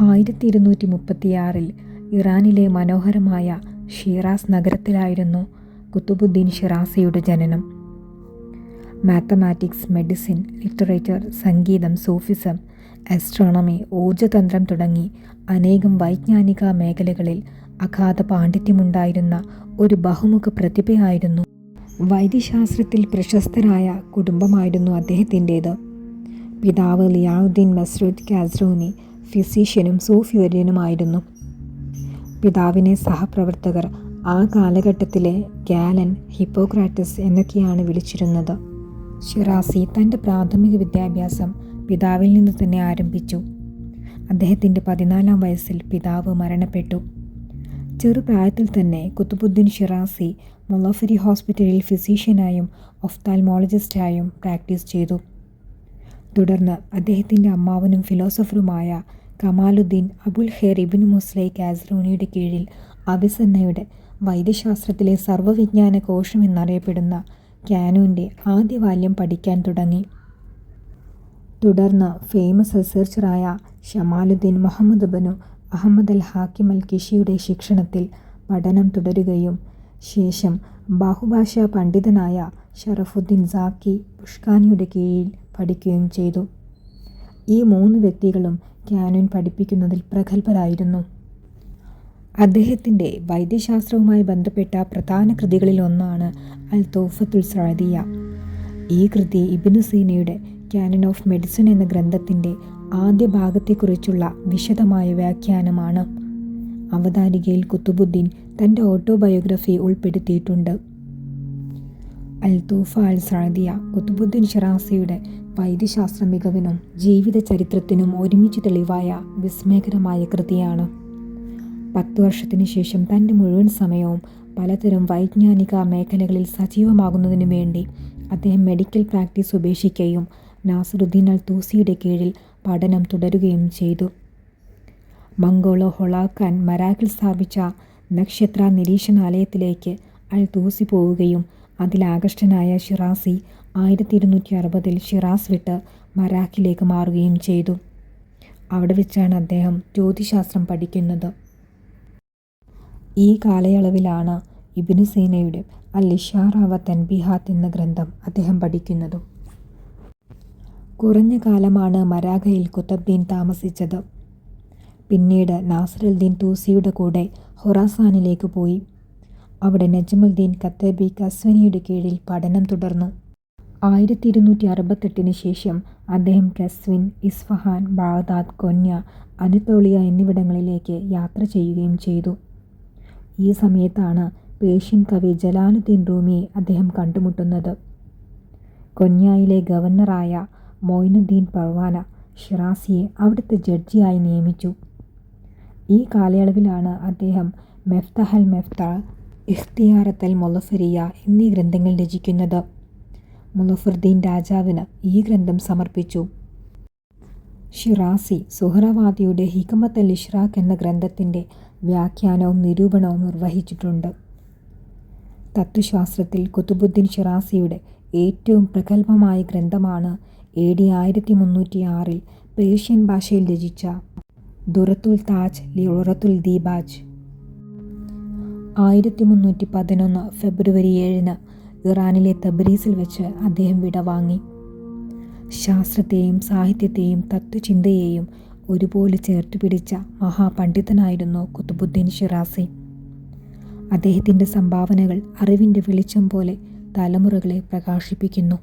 ആയിരത്തി ഇരുന്നൂറ്റി മുപ്പത്തിയാറിൽ ഇറാനിലെ മനോഹരമായ ഷിറാസ് നഗരത്തിലായിരുന്നു കുത്തുബുദ്ദീൻ ഷിറാസിയുടെ ജനനം. മാത്തമാറ്റിക്സ്, മെഡിസിൻ, ലിറ്ററേച്ചർ, സംഗീതം, സൂഫിസം, ആസ്ട്രോണമി, ഊർജതന്ത്രം തുടങ്ങി അനേകം വൈജ്ഞാനിക മേഖലകളിൽ അഗാധ പാണ്ഡിത്യമുണ്ടായിരുന്ന ഒരു ബഹുമുഖ പ്രതിഭയായിരുന്നു. വൈദ്യശാസ്ത്രത്തിൽ പ്രശസ്തരായ കുടുംബമായിരുന്നു അദ്ദേഹത്തിന്റേത് പിതാവ് ലിയാവുദ്ദീൻ മസ്രൂദ് ഖാസ്റൂനി ഫിസീഷ്യനും സൂഫിവര്യനുമായിരുന്നു പിതാവിനെ സഹപ്രവർത്തകർ ആ കാലഘട്ടത്തിലെ ഗാലൻ, ഹിപ്പോക്രാറ്റസ് എന്നൊക്കെയാണ് വിളിച്ചിരുന്നത്. ഷിറാസി തന്റെ പ്രാഥമിക വിദ്യാഭ്യാസം പിതാവിൽ നിന്ന് തന്നെ ആരംഭിച്ചു. അദ്ദേഹത്തിന്റെ പതിനാലാം വയസ്സിൽ പിതാവ് മരണപ്പെട്ടു. ചെറുപ്രായത്തിൽ തന്നെ കുത്തുബുദ്ദീൻ ഷിറാസി മൊളോഫരി ഹോസ്പിറ്റലിൽ ഫിസീഷ്യനായും ഒഫ്താൽമോളജിസ്റ്റായും പ്രാക്ടീസ് ചെയ്തു. തുടർന്ന് അദ്ദേഹത്തിന്റെ അമ്മാവനും ഫിലോസഫറുമായ കമാലുദ്ദീൻ അബുൽ ഖേർ ഇബിൻ മുസ്ലൈ ഖാസ്റൂനിയുടെ കീഴിൽ അവിസന്നയുടെ വൈദ്യശാസ്ത്രത്തിലെ സർവവിജ്ഞാന കോശം എന്നറിയപ്പെടുന്ന ക്യാനൂന്റെ ആദ്യ ബാല്യം പഠിക്കാൻ തുടങ്ങി. തുടർന്ന് ഫേമസ് റിസർച്ചറായ ഷമാലുദ്ദീൻ മുഹമ്മദ് ബനു അഹമ്മദ് അൽ ഹാക്കിം അൽ കിഷിയുടെ ശിക്ഷണത്തിൽ പഠനം തുടരുകയും ശേഷം ബാഹുഭാഷാ പണ്ഡിതനായ ഷറഫുദ്ദീൻ സാക്കി പുഷ്കാനിയുടെ കീഴിൽ പഠിക്കുകയും ചെയ്തു. ഈ മൂന്ന് വ്യക്തികളും കാനൂൻ പഠിപ്പിക്കുന്നതിൽ പ്രഗത്ഭരായിരുന്നു അദ്ദേഹത്തിന്റെ വൈദ്യശാസ്ത്രവുമായി ബന്ധപ്പെട്ട പ്രധാന കൃതികളിൽ ഒന്നാണ് അൽ തോഫത്തുൽ സറാദിയ ഈ കൃതി ഇബ്നു സീനയുടെ ക്യാനൻ ഓഫ് മെഡിസിൻ എന്ന ഗ്രന്ഥത്തിന്റെ ആദ്യ ഭാഗത്തെക്കുറിച്ചുള്ള വിശദമായ വ്യാഖ്യാനമാണ്. അവതാരികയിൽ കുത്തുബുദ്ദീൻ തന്റെ ഓട്ടോബയോഗ്രഫി ഉൾപ്പെടുത്തിയിട്ടുണ്ട്. അൽ തൂഫ അൽ സഴദിയ കുത്തുബുദ്ദീൻ ഷിറാസിയുടെ വൈദ്യശാസ്ത്ര മികവിനും ജീവിത ചരിത്രത്തിനും ഒരുമിച്ച് തെളിവായ വിസ്മയകരമായ കൃതിയാണ്. പത്തു വർഷത്തിനു ശേഷം തന്റെ മുഴുവൻ സമയവും പലതരം വൈജ്ഞാനിക മേഖലകളിൽ സജീവമാകുന്നതിനു വേണ്ടി അദ്ദേഹം മെഡിക്കൽ പ്രാക്ടീസ് ഉപേക്ഷിക്കുകയും നാസറുദ്ദീൻ അൽ തൂസിയുടെ കീഴിൽ പഠനം തുടരുകയും ചെയ്തു. മംഗോളോ ഹൊളാക്കാൻ മരാക്കിൽ സ്ഥാപിച്ച നക്ഷത്ര നിരീക്ഷണാലയത്തിലേക്ക് അൽ തൂസി പോവുകയും അതിൽ ആകൃഷ്ടനായ ഷിറാസി ആയിരത്തി ഇരുന്നൂറ്റി അറുപതിൽ ഷിറാസ് വിട്ട് മരാക്കിലേക്ക് മാറുകയും ചെയ്തു. അവിടെ വെച്ചാണ് അദ്ദേഹം ജ്യോതിശാസ്ത്രം പഠിക്കുന്നത്. ഈ കാലയളവിലാണ് ഇബ്നു സീനയുടെ അൽ ഇഷാറാവ തൻബിഹാത്ത് എന്ന ഗ്രന്ഥം അദ്ദേഹം പഠിക്കുന്നതും. കുറഞ്ഞ കാലമാണ് മരാഖയിൽ കുത്തബ്ദീൻ താമസിച്ചത്. പിന്നീട് നാസറുദ്ദീൻ തൂസിയുടെ കൂടെ ഹൊറാസാനിലേക്ക് പോയി. അവിടെ നജമുദ്ദീൻ കത്തബി കസ്വനിയുടെ കീഴിൽ പഠനം തുടർന്നു. ആയിരത്തി ഇരുന്നൂറ്റി അറുപത്തെട്ടിന് ശേഷം അദ്ദേഹം കസ്വിൻ ഇസ്ഫഹാൻ, ബാഗ്ദാദ്, കൊന്യ, അനത്തോളിയ എന്നിവിടങ്ങളിലേക്ക് യാത്ര ചെയ്യുകയും ചെയ്തു. ഈ സമയത്താണ് പേഷ്യൻ കവി ജലാലുദ്ദീൻ റൂമിയെ അദ്ദേഹം കണ്ടുമുട്ടുന്നത്. കൊന്യയിലെ ഗവർണറായ മൊയ്നുദ്ദീൻ പർവാന ഷിറാസിയെ അവിടുത്തെ ജഡ്ജിയായി നിയമിച്ചു. ഈ കാലയളവിലാണ് അദ്ദേഹം മെഫ്തഹൽ അൽ മെഫ്താഹ്, മൊലഫരിയ എന്നീ ഗ്രന്ഥങ്ങൾ രചിക്കുന്നത്. മുലഫുർദ്ദീൻ രാജാവിന് ഈ ഗ്രന്ഥം സമർപ്പിച്ചു. ഷിറാസി സുഹറവാദിയുടെ ഹിക്കമത്ത് അൽ ഇഷ്റാഖ് എന്ന ഗ്രന്ഥത്തിന്റെ വ്യാഖ്യാനവും നിരൂപണവും നിർവഹിച്ചിട്ടുണ്ട്. തത്വശാസ്ത്രത്തിൽ കുത്തുബുദ്ദീൻ ഷിറാസിയുടെ ഏറ്റവും പ്രഗത്ഭമായ ഗ്രന്ഥമാണ് എ ഡി ആയിരത്തി മുന്നൂറ്റി ആറിൽ പേർഷ്യൻ ഭാഷയിൽ രചിച്ച ദുറത്തുൽ താജ് ലിയുറത്തുൽ ദീബാജ്. ആയിരത്തി മുന്നൂറ്റി പതിനൊന്ന് ഫെബ്രുവരി ഏഴിന് ഇറാനിലെ തബ്രീസിൽ വെച്ച് അദ്ദേഹം വിടവാങ്ങി. ശാസ്ത്രത്തെയും സാഹിത്യത്തെയും തത്വചിന്തയെയും ഒരുപോലെ ചേർത്ത് പിടിച്ച മഹാപണ്ഡിതനായിരുന്നു കുത്തുബുദ്ദീൻ ഷിറാസി. അദ്ദേഹത്തിന്റെ സംഭാവനകൾ അറിവിന്റെ വെളിച്ചം പോലെ തലമുറകളെ പ്രകാശിപ്പിക്കുന്നു.